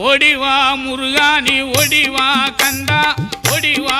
ஓடிவா முருகானி ஓடிவா கந்தா ஓடிவா